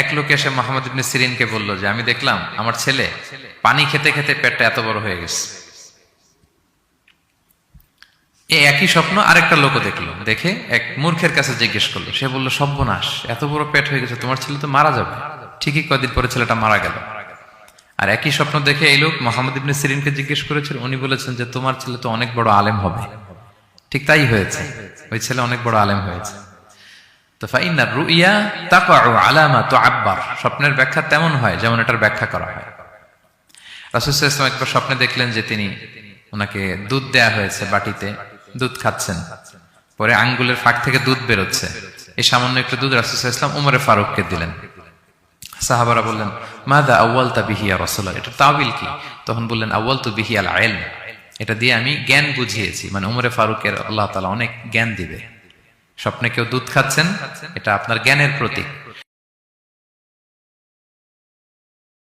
এক লোক এসে মোহাম্মদ ইবনে সিরিনকে বলল যে, আমি দেখলাম আমার ছেলে পানি খেতে খেতে পেটটা এত বড় হয়ে গেছে। এই একই স্বপ্ন আরেকটা লোকও দেখল। দেখে এক মূর্খের কাছে জিজ্ঞেস করল। সে বলল, সর্বনাশ, এত বড় পেট হয়ে গেছে, তোমার ছেলে তো মারা যাবে। ঠিকই কদিন পরে ছেলেটা মারা গেল। আর একই স্বপ্ন দেখে এই লোক মোহাম্মদ ইবনে সিরিনকে জিজ্ঞেস করেছিল। উনি বলেছেন যে, তোমার ছেলে তো অনেক বড় আলেম হবে। ঠিক তাই হয়েছে। ওই ছেলে অনেক বড় আলেম হয়েছে। স্বপ্নের ব্যাখ্যা তেমন হয় যেমন এটার ব্যাখ্যা করা হয়। একবার স্বপ্নে দেখলেন যে তিনি ওনাকে দুধ দেয়া হয়েছে বাটিতে, দুধ খাচ্ছেন। পরে আঙ্গুলের ফাঁক থেকে দুধ বেরোচ্ছে। এই সামান্য একটু দুধ রাসুল ইসলাম উমরে ফারুককে দিলেন। সাহাবারা বললেন, মাদা আউ্বাল তা বিহিয়া রসল এটা তাবিল কি? তখন বললেন আউ্বাল তো বিহিয়াল আয়েল এটা দিয়ে আমি জ্ঞান বুঝিয়েছি। মানে উমরে ফারুকের আল্লাহ তালা অনেক জ্ঞান দিবে। স্বপ্নে কেউ দুধ খাচ্ছেন এটা আপনার জ্ঞানের প্রতীক।